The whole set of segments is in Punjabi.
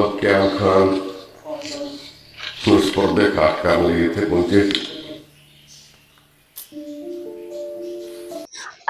ਮੁਹੰਮਦ ਕਿਆਮ ਖਾਨ ਨੂੰ ਸਪੁਰਦੇ ਖਾਕ ਕਰਨ ਲਈ ਇੱਥੇ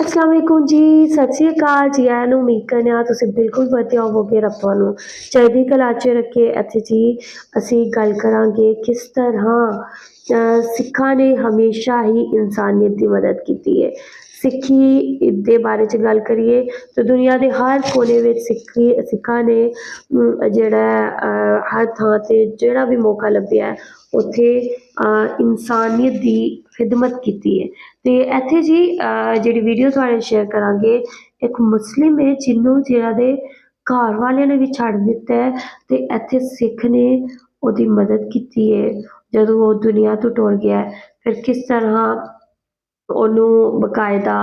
ਅਸਲਾਮ ਜੀ ਸਤਿ ਸ਼੍ਰੀ ਅਕਾਲ ਜੀ ਆਇਆਂ ਨੂੰ ਉਮੀਦ ਕਰਨੇ ਆ ਤੁਸੀਂ ਬਿਲਕੁਲ ਵਧੀਆ ਹੋਵੋਗੇ ਰੱਬਾਂ ਨੂੰ ਚੜ੍ਹਦੀ ਕਲਾ 'ਚ ਰੱਖੇ ਇੱਥੇ ਜੀ ਅਸੀਂ ਗੱਲ ਕਰਾਂਗੇ ਕਿਸ ਤਰ੍ਹਾਂ ਅ, ਸਿੱਖਾਂ ਨੇ ਹਮੇਸ਼ਾ ਹੀ ਇਨਸਾਨੀਅਤ ਦੀ ਮਦਦ ਕੀਤੀ ਹੈ ਸਿੱਖੀ ਦੇ ਬਾਰੇ 'ਚ ਗੱਲ ਕਰੀਏ ਤਾਂ ਦੁਨੀਆ ਦੇ ਹਰ ਕੋਨੇ ਵਿੱਚ ਸਿੱਖੀ, ਸਿੱਖਾਂ ਨੇ ਜਿਹੜਾ ਹਰ ਥਾਂ ਤੇ ਜਿਹੜਾ ਵੀ ਮੌਕਾ ਲੱਭਿਆ ਉੱਥੇ ਇਨਸਾਨੀਅਤ ਦੀ ਖਿਦਮਤ ਕੀਤੀ ਹੈ। ਅਤੇ ਇੱਥੇ ਜੀ ਜਿਹੜੀ ਵੀਡੀਓ ਤੁਹਾਡੇ ਨਾਲ ਸ਼ੇਅਰ ਕਰਾਂਗੇ, ਇੱਕ ਮੁਸਲਿਮ ਹੈ ਜਿਹਨੂੰ ਜਿਹੜਾ ਦੇ ਘਰ ਵਾਲਿਆਂ ਨੇ ਵੀ ਛੱਡ ਦਿੱਤਾ ਹੈ ਤੇ ਇੱਥੇ ਸਿੱਖ ਨੇ ਉਹਦੀ ਮਦਦ ਕੀਤੀ ਹੈ। ਜਦੋਂ ਉਹ ਦੁਨੀਆ ਤੋਂ ਟੁਰ ਗਿਆ ਫਿਰ ਕਿਸ ਤਰ੍ਹਾਂ ਉਹਨੂੰ ਬਕਾਇਦਾ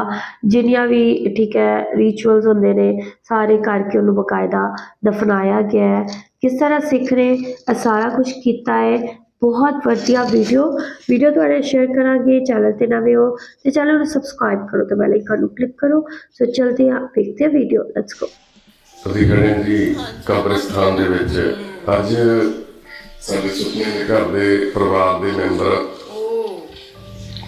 ਜਿੰਨੀਆਂ ਵੀ ਠੀਕ ਹੈ ਰਿਚੁਅਲਸ ਹੁੰਦੇ ਨੇ, ਸਾਰੇ ਕਰਕੇ ਉਹਨੂੰ ਬਕਾਇਦਾ ਦਫਨਾਇਆ ਗਿਆ ਹੈ। ਕਿਸ ਤਰ੍ਹਾਂ ਸਿੱਖ ਨੇ ਇਹ ਸਾਰਾ ਕੁਝ ਕੀਤਾ ਹੈ, ਬਹੁਤ ਵਧੀਆ ਵੀਡੀਓ ਵੀਡੀਓ ਤੁਹਾਡੇ ਸ਼ੇਅਰ ਕਰਾਂਗੇ ਚੈਨਲ ਤੇ ਨਵੇਂ ਹੋ ਤੇ ਚੈਨਲ ਨੂੰ ਸਬਸਕ੍ਰਾਈਬ ਕਰੋ ਤੇ ਬੈਲ ਆਈਕਨ ਨੂੰ ਕਲਿੱਕ ਕਰੋ। ਸੋ ਚਲਦੇ ਹਾਂ, ਦੇਖਦੇ ਹਾਂ ਵੀਡੀਓ ਲੈਟਸ ਗੋ ਅਸੀਂ ਖੜੇ ਜੀ ਕਬਰਿਸਤਾਨ ਦੇ ਵਿੱਚ। ਅੱਜ ਸਾਡੇ ਸੁਪਨੇ ਦੇ ਘਰ ਦੇ ਪਰਿਵਾਰ ਦੇ ਮੈਂਬਰ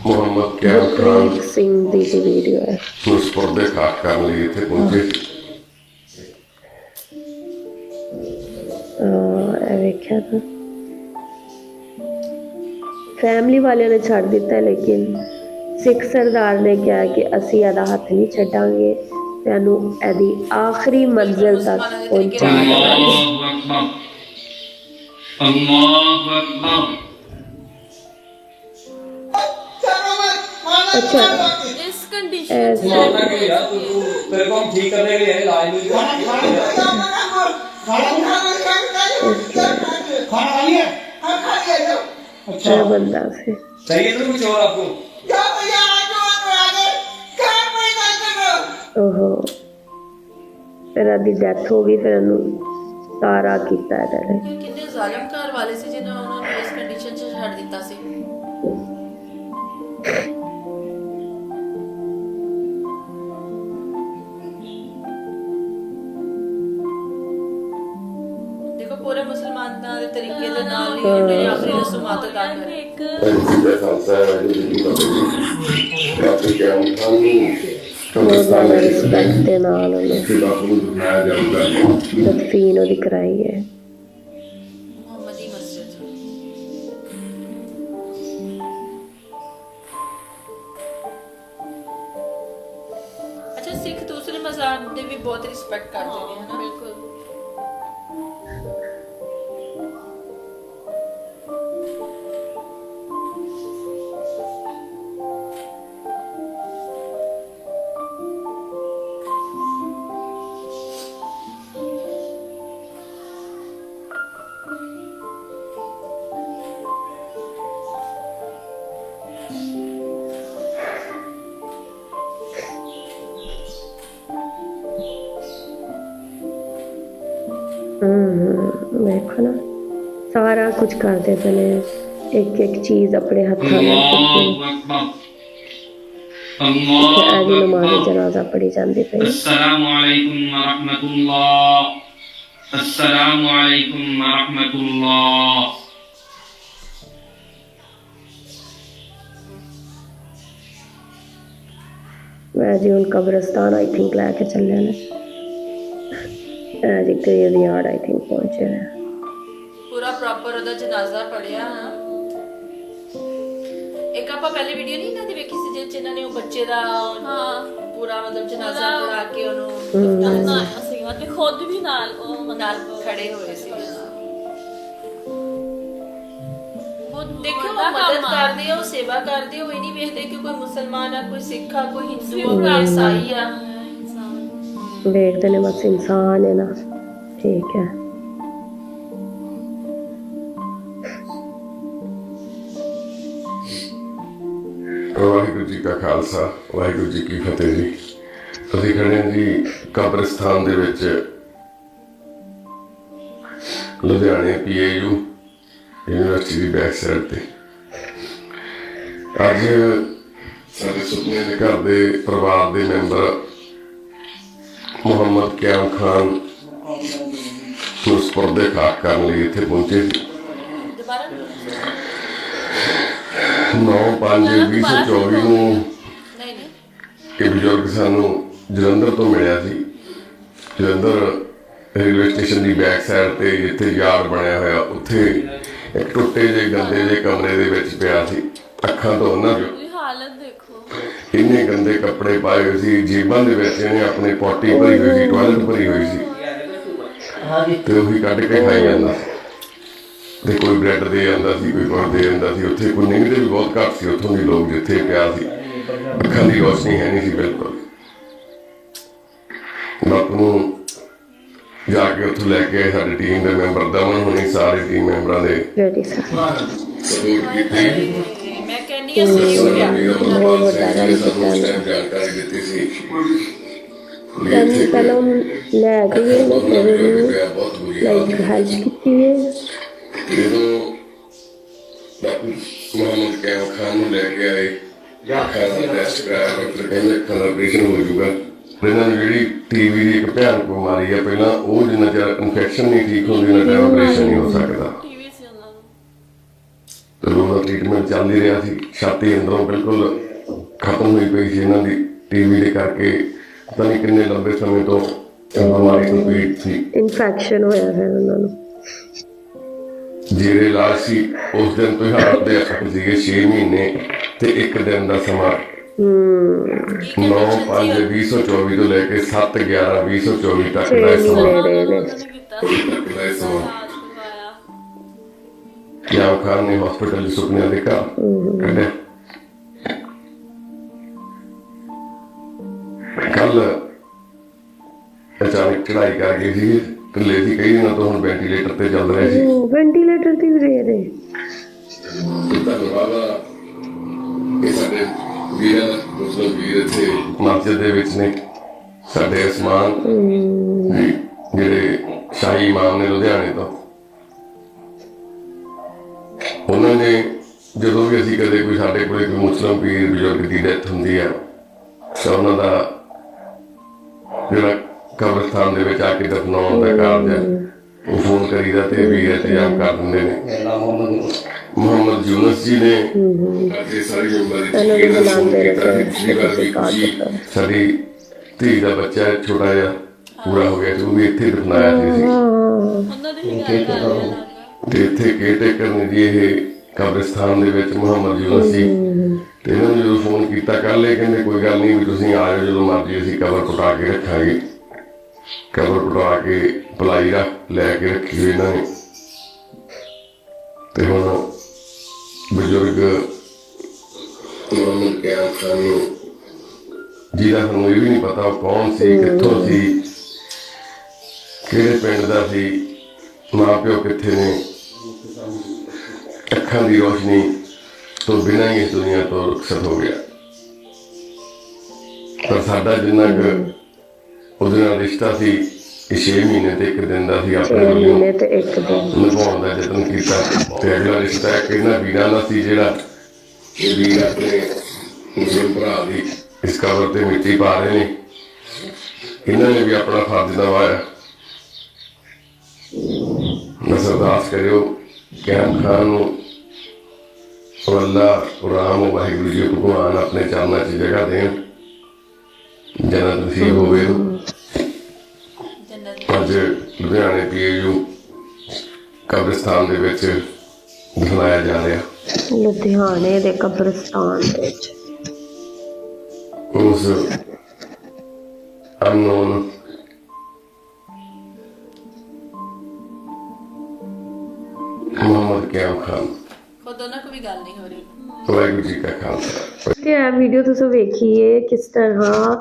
ਮੁਹੰਮਦ ਕਿਆਲ ਖਾਨ ਸਿੰਘ ਦੀ ਦੀ ਵੀਡੀਓ ਹੈ ਫਿਰੋਜ਼ਪੁਰ ਦੇ ਖਾਸ ਕਰਨ ਲਈ ਇੱਥੇ ਪਹੁੰਚੇ ਅਹ ਇਹ ਵੇਖਿਆ ਤਾਂ ਫੈਮਿਲੀ ਵਾਲਿਆਂ ਨੇ ਛੱਡ ਦਿੱਤਾ ਲੇਕਿਨ ਸਿੱਖ ਸਰਦਾਰ ਨੇ ਕਿਹਾ ਕਿ ਅਸੀਂ ਇਹਦਾ ਹੱਥ ਨਹੀਂ ਛੱਡਾਂਗੇ। ਤੈਨੂੰ ਇਹਦੀ ਆਖਰੀ ਮੰਜ਼ਿਲ ਤੱਕ ਪਹੁੰਚਾ ਦੇਵਾਂਗੇ ਅੱਲਾਹੁ ਅਕਬਰ ਅੱਲਾਹੁ ਅਕਬਰ ਅੱਛਾ ਇਸ ਕੰਡੀਸ਼ਨ ਐਸ मानना के लिए यार तू तू तेरे को हम ठीक करने के लिए इलाज नहीं ਇਹ ਬੰਦਾ ਸੀ चाहिए तो कुछ और आपको ਓਹੋ ਫਿਰ ਇਹਦੀ ਡੈਥ ਹੋ ਗਈ ਫਿਰ ਇਹਨੂੰ ਤਾਰਾ ਕੀਤਾ ਇਹਨਾਂ ਨੇ ਕਿੰਨੇ ਜ਼ਾਲਮ ਘਰ ਵਾਲੇ ਸੀ ਜਿਨ੍ਹਾਂ ਉਹਨਾਂ ਨੂੰ ਇਸ ਕੰਡੀਸ਼ਨ 'ਚ ਛੱਡ ਦਿੱਤਾ ਸੀ ਪੂਰੇ ਮੁਸਲਮਾਨਾਂ ਦੇ ਤਰੀਕੇ ਦੇ ਨਾਲ ਹੀ ਉਹਨੇ ਆਖਰੀ ਰਸੂਮਾਤ ਅਦਾ ਕਰੀ ਵਾਹਿਗੁਰੂ ਜੀ ਕਾ ਖਾਲਸਾ ਵਾਹਿਗੁਰੂ ਜੀ ਕੀ ਫਤਿਹ ਬਾਪੂ ਕਿਆਮ ਖਾਨ ਨੂੰ ਬਹੁਤ ਕਬਰਿਸਤਾਨ ਜ਼ਿਆਦਾ ਦੇ ਨਾਲ ਉਹਨੇ ਵਿੱਚ ਬਾਪੂ ਨੂੰ। ਦਿਖਾਇਆ ਜਾਊਗਾ ਤਦਫੀਨ ਉਹਦੀ ਕਰਾਈ ਹੈ ਮੁਹੰਮਦੀ ਮਸਜਿਦ ਅੱਛਾ ਸਿੱਖ ਦੂਸਰੇ ਮਜ਼ਾਹਬ ਦੇ ਵੀ ਬਹੁਤ ਰਿਸਪੈਕਟ ਕਰਦੇ ਨੇ ਹਨਾ? ਬਿਲਕੁਲ। ਵੇਖੋ ਨਾ ਸਾਰਾ ਕੁਝ ਕਰਦੇ ਪਏ ਨੇ ਇੱਕ ਇੱਕ ਚੀਜ਼ ਆਪਣੇ ਹੱਥਾਂ ਨਾਲ ਅੱਲਾਹ ਅਜੀ ਨਮਾਜ਼ ਜਨਾਜ਼ਾ ਪੜੀ ਜਾਂਦੀ ਪਈ ਅਸਲਾਮ ਅਲੈਕੁਮ ਵਾ ਰਹਿਮਤੁਲਲਾਹ ਅਸਲਾਮ ਅਲੈਕੁਮ ਵਾ ਰਹਿਮਤੁਲਲਾਹ मैं जी उन कब्रस्तान आई थिंक लैके चलने ਗ੍ਰੇਵ ਯਾਰਡ ਆਈ ਥਿੰਕ ਪਹੁੰਚੇ ਨੇ। ਪੂਰਾ ਪ੍ਰੋਪਰ ਉਹਦਾ ਜਨਾਜ਼ਾ ਪੜਿਆ ਹਾਂ। ਇੱਕ ਆਪਾਂ ਪਹਿਲੇ ਵੀਡੀਓ ਨਹੀਂ ਇਹਨਾਂ ਦੀ ਵੇਖੀ ਸੀ ਜਿਹਦੇ ਚ ਇਹਨਾਂ ਨੇ ਉਹ ਬੱਚੇ ਦਾ ਹਾਂ। ਪੂਰਾ ਮਤਲਬ ਜਨਾਜ਼ਾ ਪੜਾ ਕੇ ਉਹਨੂੰ ਦਫਨਾਇਆ ਸੀਗਾ ਤੇ ਖੁਦ ਵੀ ਨਾਲ ਉਹ ਨਾਲ ਖੜੇ ਹੋਏ ਸੀ। ਉਹ ਦੇਖੋ ਉਹ ਮਦਦ ਕਰਦੇ ਆ ਉਹ ਸੇਵਾ ਕਰਦੇ ਉਹ ਇਹ ਨਹੀਂ ਵੇਖਦੇ ਕਿ ਕੋਈ ਮੁਸਲਮਾਨ ਆ ਕੋਈ ਸਿੱਖ ਆ ਕੋਈ ਹਿੰਦੂ ਆ ਕੋਈ ਈਸਾਈ ਆ। ਵੇਖਦੇ ਨੇ ਬਸ ਇਨਸਾਨ ਹੈ ਨਾ। ਠੀਕ ਹੈ। ਵਾਹਿਗੁਰੂ ਜੀ ਕਾ ਖਾਲਸਾ, ਵਾਹਿਗੁਰੂ ਜੀ ਕੀ ਫਤਿਹ ਜੀ। ਅਸੀਂ ਖੜੇ ਹਾਂ ਜੀ ਕਬਰਿਸਤਾਨ ਦੇ ਵਿੱਚ ਲੁਧਿਆਣੇ ਪੀਏਯੂ ਯੂਨੀਵਰਸਿਟੀ ਦੀ ਬੈਕ ਸਾਈਡ ਤੇ। ਅੱਜ ਸਾਡੇ ਸੁਪਨੇ ਦੇ ਘਰ ਦੇ ਪਰਿਵਾਰ ਦੇ ਮੈਂਬਰ ਮੁਹੰਮਦ ਕਿਆਮ ਖਾਨ ਨੂੰ ਸਪੁਰਦੇ ਖਾਕ ਕਰਨ ਲਈ ਇੱਥੇ ਪਹੁੰਚੇ ਸੀ ਦੁਬਾਰਾ 9 5 2024 ਨੂੰ ਇਹ ਬਜ਼ੁਰਗ ਸਾਨੂੰ ਜਲੰਧਰ ਤੋਂ ਮਿਲਿਆ ਸੀ। ਜਲੰਧਰ ਰੇਲਵੇ ਸਟੇਸ਼ਨ ਦੀ ਬੈਕ ਸਾਈਡ ਤੇ ਜਿੱਥੇ ਯਾਰਡ ਬਣਿਆ ਹੋਇਆ ਉੱਥੇ ਇੱਕ ਟੁੱਟੇ ਜਿਹੇ ਗੰਦੇ ਜਿਹੇ ਕਮਰੇ ਦੇ ਵਿੱਚ ਪਿਆ ਸੀ। ਅੱਖਾਂ ਤੋਂ ਉਹਨਾਂ ਦੇ ਉਹਦੀ ਹਾਲਤ ਦੇਖੋ। ਇੰਨੇ ਗੰਦੇ ਕੱਪੜੇ ਪਾਏ ਹੋਏ ਸੀ ਜੇਬਾਂ ਦੇ ਵਿੱਚ ਇਹਨੇ ਆਪਣੀ ਪੋਟੀ ਭਰੀ ਹੋਈ ਸੀ ਟਾਇਲਟ ਭਰੀ ਹੋਈ ਸੀ। ਤੇ ਉਹੀ ਕੱਢ ਕੇ ਖਾਈ ਜਾਂਦਾ। ਤੇ ਕੋਈ ਬ੍ਰੈਡ ਦੇ ਜਾਂਦਾ ਸੀ ਕੋਈ ਕੁਝ ਦੇ ਜਾਂਦਾ ਸੀ ਉੱਥੇ ਕੋਈ ਨਿੰਗਦੇ ਵੀ ਬਹੁਤ ਘੱਟ ਸੀ ਉੱਥੋਂ ਦੇ ਲੋਕ ਜਿੱਥੇ ਪਿਆ ਸੀ। ਅੱਖਾਂ ਦੀ ਰੋਸ਼ਨੀ ਹੈ ਨਹੀਂ ਸੀ ਬਿਲਕੁਲ। ਬਾਪੂ ਨੂੰ ਜਾ ਕੇ ਉੱਥੋਂ ਲੈ ਕੇ ਸਾਡੀ ਟੀਮ ਦੇ ਮੈਂਬਰ ਦਮਨ ਹੋਣੀ ਸਾਰੇ ਟੀਮ ਮੈਂਬਰਾਂ ਦੇ। ਸਪੋਰਟ ਕੀਤੀ ਬਹੁਤ ਵੱਡਾ ਪਹਿਲਾਂ ਉਹਨੂੰ ਲੈ ਲਾਈਕ ਹੈਲਪ ਕੀਤੀ ਹੈ। ਜਦੋਂ ਖਾਨ ਨੂੰ ਲੈ ਕੇ ਆਏ ਟੈਸਟ ਕਰਾਇਆ ਡਾਕਟਰ ਕਹਿੰਦੇ ਹੋ ਜਿਹੜੀ ਟੀਵੀ ਦੀ ਇੱਕ ਭਿਆਨਕ ਬਿਮਾਰੀ ਆ ਪਹਿਲਾਂ ਉਹ ਜਿੰਨਾ ਚਿਰ ਇਨਫੈਕਸ਼ਨ ਨਹੀਂ ਠੀਕ ਹੁੰਦੀ ਉਹਨਾਂ ਟਾਈਮ ਆਪਰੇਸ਼ਨ ਨਹੀਂ ਹੋ ਸਕਦਾ। ਤੇ ਉਹਦਾ ਟ੍ਰੀਟਮੈਂਟ ਚੱਲ ਹੀ ਰਿਹਾ ਸੀ ਛਾਤੀ ਅੰਦਰੋਂ ਬਿਲਕੁਲ ਖਤਮ ਹੋਈ ਪਈ ਸੀ ਇਹਨਾਂ ਦੀ ਟੀਵੀ ਦੇ ਕਰਕੇ। ਪਤਾ ਨਹੀਂ ਕਿੰਨੇ ਲੰਬੇ ਸਮੇਂ ਤੋਂ ਇਹ ਬਿਮਾਰੀ ਤੋਂ ਪੀੜਤ ਸੀ। ਇਨਫੈਕਸ਼ਨ ਹੋਇਆ ਹੈ ਉਹਨਾਂ ਨੂੰ। ਜਿਹੜੇ ਇਲਾਜ ਸੀ ਉਸ ਦਿਨ ਤੋਂ ਹੀ ਹਾਲਤ ਦੇ ਅਸਰ ਸੀਗੇ 6 ਮਹੀਨੇ ਤੇ 1 ਦਿਨ ਦਾ ਸਮਾਂ। ਹਮ 9 5 2024 ਤੋਂ ਲੈ ਕੇ 7 11 2024 ਤੱਕ ਦਾ ਸਮਾਂ। ਨੇ ਹਸਪੀਟਲ ਦੇ ਸੁਪਨਿਆਂ ਦੇ ਘਰ ਕੱਢਿਆ ਕੱਲ ਅਚਾਨਕ ਚੜਾਈ ਕਰ ਗਈ ਸੀ ਕੱਲੇ ਸੀ ਕਈ ਦਿਨਾਂ ਤੋਂ ਹੁਣ ਵੈਂਟੀਲੇਟਰ ਤੇ ਚੱਲ ਰਿਹਾ ਸੀ ਵੈਂਟੀਲੇਟਰ ਤੇ ਵੀ ਰਹੇ ਨੇ ਧੰਨਵਾਦ ਆ ਇਹ ਸਾਡੇ ਵੀਰਾਂ ਦਾ ਮੁਸਲਮ ਵੀਰ ਇੱਥੇ ਮਸਜਿਦ ਦੇ ਵਿੱਚ ਨੇ ਸਾਡੇ ਅਸਮਾਨ ਜਦੋਂ ਵੀ ਅਸੀਂ ਕਦੇ ਕੋਈ ਸਾਡੇ ਕੋਲੇ ਕੋਈ ਮੁਸਲਮ ਪੀਰ ਬਜ਼ੁਰਗ ਦੀ ਡੈਥ ਹੁੰਦੀ ਹੈ ਤਾਂ ਉਹਨਾਂ ਦਾ ਜਿਹੜਾ ਕਬਰਸਤਾਨ ਦੇ ਵਿੱਚ ਆ ਕੇ ਦਫਨਾਉਣ ਦਾ ਕਾਰਜ ਹੈ ਉਹ ਫੋਨ ਕਰੀਦਾ ਤੇ ਵੀ ਇੰਤਜ਼ਾਮ ਕਰ ਦਿੰਦੇ ਨੇ। ਮੁਹੰਮਦ ਯੂਨਸ। ਜੀ ਨੇ ਅਤੇ ਸਾਰੀ ਮੈਂਬਰ ਇਹਨਾਂ ਨੂੰ ਬੁਲਾਉਂਦੇ ਰਹੇ ਪਿਛਲੀ ਵਾਰ ਵੀ ਜੀ ਸਾਡੀ ਧੀ ਦਾ ਬੱਚਾ ਛੋਟਾ ਜਿਹਾ ਪੂਰਾ ਹੋ ਗਿਆ ਤੇ ਉਹ ਵੀ ਇੱਥੇ ਦਫਨਾਇਆ ਸੀ। ਉਹਨਾਂ ਦੀ ਹੀ ਤੇ ਇੱਥੇ ਕੇਟੇਕਰ ਨੇ ਜੀ ਇਹ ਕਬਰਿਸਤਾਨ ਦੇ ਵਿੱਚ ਮੁਹੰਮਦ ਯੂਨਸ ਜੀ ਤੇ ਇਹਨਾਂ ਨੂੰ ਜਦੋਂ ਫੋਨ ਕੀਤਾ ਕੱਲ ਇਹ ਕਹਿੰਦੇ ਕੋਈ ਗੱਲ ਨਹੀਂ ਵੀ ਤੁਸੀਂ ਆ ਜਾਓ ਜਦੋਂ ਮਰਜ਼ੀ ਅਸੀਂ ਕਬਰ ਪਟਾ ਕੇ ਰੱਖਾਂਗੇ। ਕਬਰ ਪਟਾ ਕੇ ਪਲਾਈ ਰੱਖ ਲੈ ਕੇ ਰੱਖੀ ਹੋਈ ਇਹਨਾਂ ਨੇ। ਤੇ ਹੁਣ ਬਜ਼ੁਰਗ ਮੁਹੰਮਦ ਕਿਆਮ ਖਾਨ ਨੂੰ ਜਿਹਦਾ ਸਾਨੂੰ ਇਹ ਵੀ ਨਹੀਂ ਪਤਾ ਕੌਣ ਸੀ ਕਿੱਥੋਂ ਸੀ ਕਿਹੜੇ ਪਿੰਡ ਦਾ ਸੀ ਮਾਂ ਪਿਓ ਕਿੱਥੇ ਨੇ? ਅੱਖਾਂ ਦੀ ਰੋਸ਼ਨੀ ਤੋਂ ਬਿਨਾਂ ਹੀ ਇਸ ਦੁਨੀਆ ਤੋਂ ਰੁਖਸਤ ਹੋ ਗਿਆ। ਪਰ ਸਾਡਾ ਜਿੰਨਾ ਕੁ ਉਹਦੇ ਨਾਲ ਰਿਸ਼ਤਾ ਸੀ ਇਹ 6 ਮਹੀਨੇ ਤੇ ਇੱਕ ਦਿਨ ਦਾ ਸੀ ਆਪਣੇ ਵੱਲੋਂ ਮਹੀਨੇ ਤੇ ਇੱਕ ਦਿਨ। ਨਿਭਾਉਣ ਦਾ ਯਤਨ ਕੀਤਾ। ਤੇ ਅਗਲਾ ਰਿਸ਼ਤਾ ਇੱਕ ਇਹਨਾਂ ਵੀਰਾਂ ਦਾ ਸੀ ਜਿਹੜਾ ਇਹ ਵੀਰ ਆਪਣੇ ਮੁਸਲਿਮ ਭਰਾ ਦੀ ਇਸ ਕਬਰ ਤੇ ਮਿੱਟੀ ਪਾ ਰਹੇ ਨੇ। ਇਹਨਾਂ ਨੇ ਵੀ ਆਪਣਾ ਫਰਜ਼ ਨਿਭਾਇਆ। ਬਸ ਅਰਦਾਸ ਕਰਿਓ ਕਿ ਖਾਨ ਨੂੰ ਉਹ ਅੱਲਾ ਰਾਮ ਵਾਹਿਗੁਰੂ ਜੀ ਭਗਵਾਨ ਆਪਣੇ ਚਰਨਾਂ 'ਚ ਜਗ੍ਹਾ ਦੇਣ। ਜਨਤ ਨਸੀਬ ਹੋਵੇ। ਜੰਨਤ ਅੱਜ ਲੁਧਿਆਣੇ ਪੀਏਯੂ ਕਬਰਿਸਤਾਨ ਦੇ ਵਿੱਚ ਦਫਨਾਇਆ ਜਾ ਰਿਹਾ। ਲੁਧਿਆਣੇ ਦੇ ਕਬਰਸਤਾਨ ਦੇ ਵਿੱਚ। ਉਸ ਅਨਨੋਨ ਮੁਹੰਮਦ ਕਿਆਮ ਖਾਨ। ਖੁਦ ਕੋਈ ਗੱਲ ਨਹੀਂ ਹੋ ਰਹੀ ਵਾਹਿਗੁਰੂ ਜੀ ਕਾ ਖਾਲਸਾ। ਤੇ ਇਹ ਵੀਡੀਓ ਤੁਸੀਂ ਵੇਖੀਏ ਕਿਸ ਤਰ੍ਹਾਂ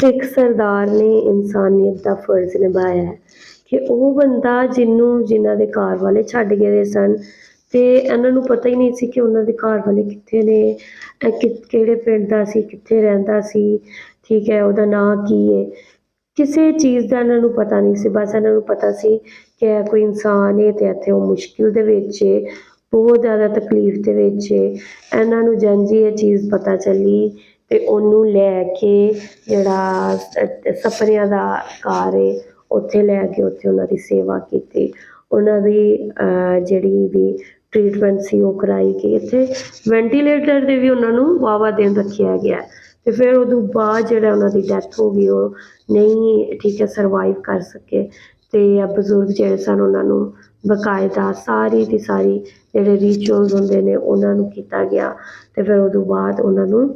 ਸਿੱਖ ਸਰਦਾਰ ਨੇ ਇਨਸਾਨੀਅਤ ਦਾ ਫਰਜ਼ ਨਿਭਾਇਆ ਹੈ। ਕਿ ਉਹ ਬੰਦਾ ਜਿਹਨੂੰ ਜਿਨ੍ਹਾਂ ਦੇ ਘਰ ਵਾਲੇ ਛੱਡ ਗਏ ਦੇ ਸਨ ਤੇ ਇਹਨਾਂ ਨੂੰ ਪਤਾ ਹੀ ਨਹੀਂ ਸੀ ਕਿ ਉਹਨਾਂ ਦੇ ਘਰ ਵਾਲੇ ਕਿੱਥੇ ਨੇ ਕਿ- ਕਿਹੜੇ ਪਿੰਡ ਦਾ ਸੀ ਕਿੱਥੇ ਰਹਿੰਦਾ ਸੀ ਠੀਕ ਹੈ ਉਹਦਾ ਨਾਂ ਕੀ ਹੈ। ਕਿਸੇ ਚੀਜ਼ ਦਾ ਇਹਨਾਂ ਨੂੰ ਪਤਾ ਨਹੀਂ ਸੀ ਬਸ ਇਹਨਾਂ ਨੂੰ ਪਤਾ ਸੀ ਕਿ ਇਹ ਕੋਈ ਇਨਸਾਨ ਹੈ ਤੇ ਇੱਥੇ ਉਹ ਮੁਸ਼ਕਿਲ ਦੇ ਵਿੱਚ ਹੈ। ਬਹੁਤ ਜ਼ਿਆਦਾ ਤਕਲੀਫ ਦੇ ਵਿੱਚ ਹੈ ਇਹਨਾਂ ਨੂੰ ਜੰਜੀ ਇਹ ਚੀਜ਼ ਪਤਾ ਚੱਲੀ ਅਤੇ ਉਹਨੂੰ ਲੈ ਕੇ ਜਿਹੜਾ ਸਪਰਿਆਂ ਦਾ ਘਰ ਹੈ ਉੱਥੇ ਲੈ ਕੇ ਉੱਥੇ ਉਹਨਾਂ ਦੀ ਸੇਵਾ ਕੀਤੀ। ਉਹਨਾਂ ਦੀ ਜਿਹੜੀ ਵੀ ਟਰੀਟਮੈਂਟ ਸੀ ਉਹ ਕਰਾਈ ਗਈ। ਇੱਥੇ ਵੈਂਟੀਲੇਟਰ ਦੇ ਵੀ ਉਹਨਾਂ ਨੂੰ ਵਾਵਾ ਦਿਨ ਰੱਖਿਆ ਗਿਆ। ਤੇ ਫਿਰ ਉਦੋਂ ਬਾਅਦ ਜਿਹੜਾ ਉਹਨਾਂ ਦੀ ਡੈਥ ਹੋ ਗਈ, ਉਹ ਨਹੀਂ ਠੀਕ ਹੈ ਸਰਵਾਈਵ ਕਰ ਸਕੇ। ਤੇ ਬਜ਼ੁਰਗ ਜਿਹੜੇ ਸਨ, ਉਹਨਾਂ ਨੂੰ ਬਕਾਇਦਾ ਸਾਰੀ ਦੀ ਸਾਰੀ ਜਿਹੜੇ ਰਿਚੁਅਲਸ ਹੁੰਦੇ ਨੇ ਉਹਨਾਂ ਨੂੰ ਕੀਤਾ ਗਿਆ ਤੇ ਫਿਰ ਉਦੋਂ ਬਾਅਦ ਉਹਨਾਂ ਨੂੰ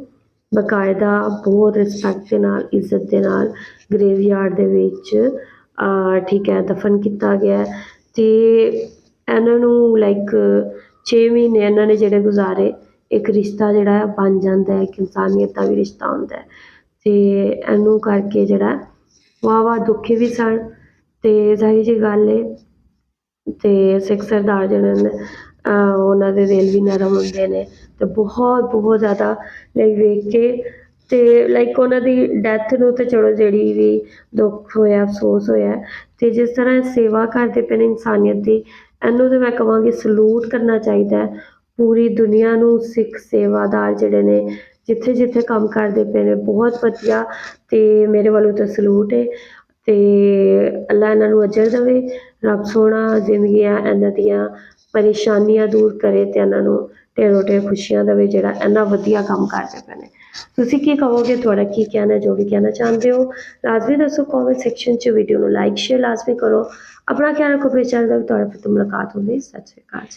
ਬਕਾਇਦਾ ਬਹੁਤ ਰਿਸਪੈਕਟ ਦੇ ਨਾਲ, ਇੱਜ਼ਤ ਦੇ ਨਾਲ ਗ੍ਰੇਵਯਾਰਡ ਦੇ ਵਿੱਚ ਠੀਕ ਹੈ, ਦਫਨ ਕੀਤਾ ਗਿਆ ਹੈ। ਤੇ ਇਹਨਾਂ ਨੂੰ ਲਾਈਕ 6 ਮਹੀਨੇ ਇਹਨਾਂ ਨੇ ਜਿਹੜੇ ਗੁਜ਼ਾਰੇ, ਇੱਕ ਰਿਸ਼ਤਾ ਜਿਹੜਾ ਬਣ ਜਾਂਦਾ ਹੈ, ਇੱਕ ਇਨਸਾਨੀਅਤ ਦਾ ਵੀ ਰਿਸ਼ਤਾ ਹੁੰਦਾ ਹੈ ਤੇ ਇਹਨੂੰ ਕਰਕੇ ਜਿਹੜਾ ਵਾਹ ਵਾਹ ਦੁੱਖੀ ਵੀ ਸਨ ਤੇ ਜ਼ਾਹਿਰ ਜੀ ਗੱਲ ਹੈ ਤੇ ਸਿੱਖ ਸਰਦਾਰ ਜਿਹੜੇ ਨੇ ਉਹਨਾਂ ਦੇ ਦਿਲ ਵੀ ਨਰਮ ਹੁੰਦੇ ਨੇ ਤੇ ਬਹੁਤ ਬਹੁਤ ਜ਼ਿਆਦਾ ਲਾਈਕ ਵੇਖ ਕੇ ਤੇ ਲਾਈਕ ਉਹਨਾਂ ਦੀ ਡੈਥ ਨੂੰ ਤਾਂ ਚਲੋ ਜਿਹੜੀ ਵੀ ਦੁੱਖ ਹੋਇਆ, ਅਫਸੋਸ ਹੋਇਆ, ਤੇ ਜਿਸ ਤਰ੍ਹਾਂ ਇਹ ਸੇਵਾ ਕਰਦੇ ਪਏ ਨੇ ਇਨਸਾਨੀਅਤ ਦੀ, ਇਹਨੂੰ ਤਾਂ ਮੈਂ ਕਹਾਂਗੀ ਸਲੂਟ ਕਰਨਾ ਚਾਹੀਦਾ ਪੂਰੀ ਦੁਨੀਆ ਨੂੰ ਸਿੱਖ ਸੇਵਾਦਾਰ ਜਿਹੜੇ ਨੇ ਜਿੱਥੇ ਜਿੱਥੇ ਕੰਮ ਕਰਦੇ ਪਏ ਨੇ, ਬਹੁਤ ਵਧੀਆ ਤੇ ਮੇਰੇ ਵੱਲੋਂ ਤਾਂ ਸਲੂਟ ਹੈ ਤੇ ਅੱਲਾ ਇਹਨਾਂ ਨੂੰ ਅਜਰ ਦੇਵੇ, ਰੱਬ ਸੋਹਣਾ ਜ਼ਿੰਦਗੀਆਂ ਇਹਨਾਂ ਦੀਆਂ ਪਰੇਸ਼ਾਨੀਆਂ ਦੂਰ ਕਰੇ ਤੇ ਇਹਨਾਂ ਨੂੰ ਢੇਰੋ ਢੇਰ ਖੁਸ਼ੀਆਂ ਦੇਵੇ ਜਿਹੜਾ ਇੰਨਾ ਵਧੀਆ ਕੰਮ ਕਰਦੇ ਪਏ ਨੇ। ਤੁਸੀਂ ਕੀ ਕਹੋਗੇ? ਤੁਹਾਡਾ ਕੀ ਕਹਿਣਾ ਜੋ ਵੀ ਕਹਿਣਾ ਚਾਹੁੰਦੇ ਹੋ, ਲਾਜ਼ਮੀ ਦੱਸੋ ਕਮੈਂਟ ਸੈਕਸ਼ਨ 'ਚ ਵੀਡੀਓ ਨੂੰ ਲਾਈਕ ਸ਼ੇਅਰ ਲਾਜ਼ਮੀ ਕਰੋ। ਆਪਣਾ ਖਿਆਲ ਰੱਖੋ, ਫਿਰ ਚੈਨਲ ਦਾ ਵੀ ਤੁਹਾਡੇ ਤੋਂ ਮੁਲਾਕਾਤ ਹੁੰਦੀ ਸਤਿ ਸ਼੍ਰੀ ਅਕਾਲ ਜੀ।